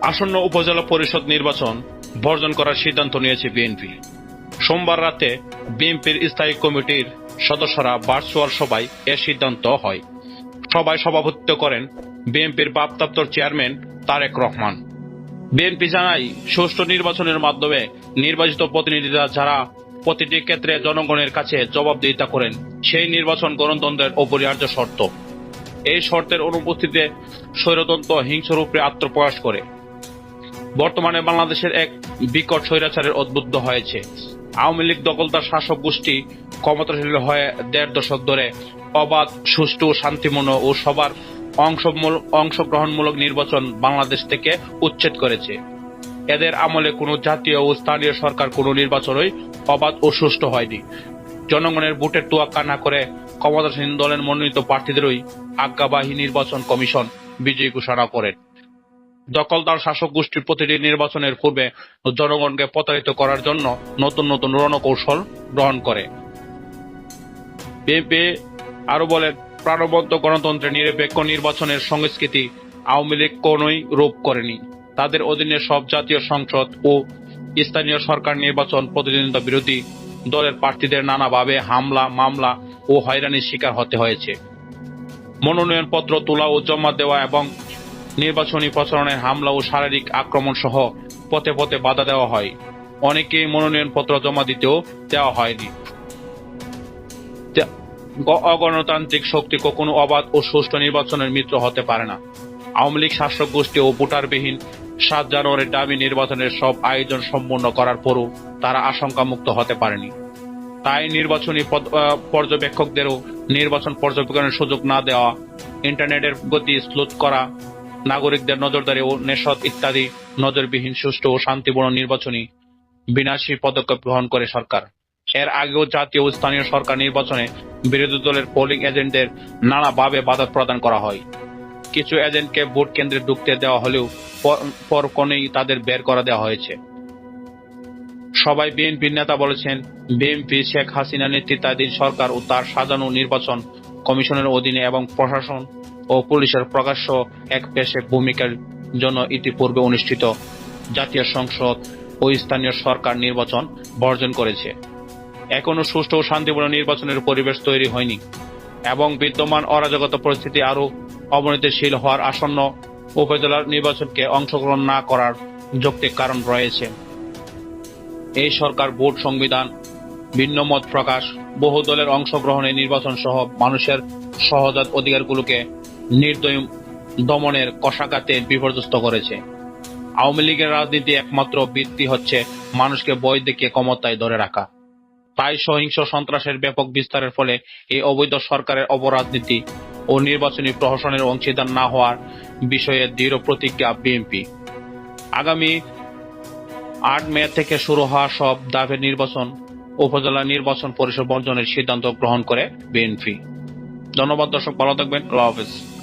আসন্ন উপজেলা পরিষদ নির্বাচন বর্জন করার সিদ্ধান্ত নিয়েছে বিএনপি। সোমবার রাতে বিএনপির স্থায়ী কমিটির সদস্যরা ভার্চুয়াল সভায় এ সিদ্ধান্ত হয়। সভায় সভাপতিত্ব করেন বিএনপির ভারপ্রাপ্ত চেয়ারম্যান তারেক রহমান। বিএনপি জানায়, সুষ্ঠু নির্বাচনের মাধ্যমে নির্বাচিত প্রতিনিধিরা যারা প্রতিটি ক্ষেত্রে জনগণের কাছে জবাবদিহিতা করেন, সেই নির্বাচন গণতন্ত্রের অপরিহার্য শর্ত। এই শর্তের অনুপস্থিতিতে স্বৈরতন্ত্র হিংস্ররূপে আত্মপ্রকাশ করে। বর্তমানে বাংলাদেশের এক বিকট স্বৈরাচারের উদ্বুদ্ধ হয়েছে। আওয়ামী লীগ দখলদার শাসক গোষ্ঠী ক্ষমতাশীল হয়ে দেড় দশক ধরে অবাধ, সুষ্ঠু, শান্তিপূর্ণ ও সবার অংশগ্রহণমূলক নির্বাচন বাংলাদেশ থেকে উচ্ছেদ করেছে। এদের আমলে কোনো জাতীয় ও স্থানীয় সরকার কোনো নির্বাচনই অবাধ ও সুষ্ঠু হয়নি। জনগণের ভোটের তোয়াক্কা না করে ক্ষমতাসীন দলের মনোনীত প্রার্থীদেরই আজ্ঞাবাহী নির্বাচন কমিশন বিজয়ী ঘোষণা করেন। দখলদার শাসক গোষ্ঠীর প্রতিটি নির্বাচনের পূর্বে জনগণকে প্রতারিত করার জন্য নতুন নতুন রণকৌশল গ্রহণ করে। বিএনপি আরও বলেন প্রাণবন্ত গণতন্ত্রের নিরপেক্ষ নির্বাচনের সংস্কৃতি আওয়ামী লীগ কোনই রূপ করেনি। তাদের অধীনে সব জাতীয় সংসদ ও স্থানীয় সরকার নির্বাচন প্রতিদ্বন্দ্বিতা বিরোধী দলের প্রার্থীদের নানাভাবে হামলা, মামলা ও হয়রানির শিকার হতে হয়েছে। মনোনয়নপত্র তোলা ও জমা দেওয়া এবং নির্বাচনী প্রচারণের হামলা ও শারীরিক আক্রমণ সহ পথে পথে বাধা দেওয়া হয়। অনেকেই মনোনয়নপত্র জমা দিতেও দেওয়া হয়নি। অগণতান্ত্রিক শক্তি কখনো অবাধ ও সুষ্ঠু নির্বাচনের মিত্র হতে পারে না। আওয়ামী লীগ শাসক গোষ্ঠী ও ভোটারবিহীন সাত জানুয়ারির দাবি নির্বাচনের সব আয়োজন সম্পন্ন করার পরও তারা আশঙ্কা মুক্ত হতে পারেনি। তাই নির্বাচনী পর্যবেক্ষকদেরও নির্বাচন পর্যবেক্ষণের সুযোগ না দেওয়া, ইন্টারনেটের গতি স্লুত করা নাগরিকদের নজরদারি ও নেশদ ইত্যাদি নজরবিহীন, সুষ্ঠু ও শান্তিপূর্ণ নির্বাচনী বিনাশী পদক্ষেপ গ্রহণ করে সরকার। এর আগেও জাতীয় ও স্থানীয় সরকার নির্বাচনে বিরোধী দলের পোলিং এজেন্টদের নানাভাবে বাধা প্রদান করা হয়। কিছু এজেন্টকে ভোট কেন্দ্রে ঢুকতে দেওয়া হলেও পর- পরক্ষণেই তাদের বের করা দেওয়া হয়েছে। সবাই বিএনপির নেতা বলেছেন, বিএনপি শেখ হাসিনা নেতৃত্বাধীন সরকার ও তার সাজানো নির্বাচন কমিশনের অধীনে এবং প্রশাসন ও পুলিশের প্রকাশ্য এক পেশে ভূমিকার জন্য ইতিপূর্বে অনুষ্ঠিত জাতীয় সংসদ ও স্থানীয় সরকার নির্বাচন বর্জন করেছে। এখনও সুষ্ঠু ও শান্তিপূর্ণ নির্বাচনের পরিবেশ তৈরি হয়নি এবং বিদ্যমান অরাজকতা পরিস্থিতি আরও অবনতিশীল হওয়ার আসন্ন উপজেলার নির্বাচনকে অংশগ্রহণ না করার যৌক্তিক কারণ রয়েছে। এই সরকার ভোট সংবিধান, ভিন্ন মত প্রকাশ, বহু দলের অংশগ্রহণে নির্বাচন সহ মানুষের সহজাত অধিকারগুলোকে নির্দয় দমনের কষাঘাতে বিপর্যস্ত করেছে। আওয়ামী লীগের রাজনীতি একমাত্র বৃত্তি হচ্ছে মানুষকে বই দেখিয়ে ক্ষমতায় ধরে রাখা। তাই সহিংস সন্ত্রাসের ব্যাপক বিস্তারের ফলে এই অবৈধ সরকারের অপরাজনীতি ও নির্বাচনী প্রহসনের অংশীদার না হওয়ার বিষয়ে দৃঢ় প্রতিজ্ঞা বিএনপি। আগামী আট মে থেকে শুরু হওয়া সব দাবের নির্বাচন, উপজেলা নির্বাচন পরিষদ বর্জনের সিদ্ধান্ত গ্রহণ করে বিএনপি। ধন্যবাদ দর্শক, ভালো থাকবেন। আল্লাহ হাফেজ।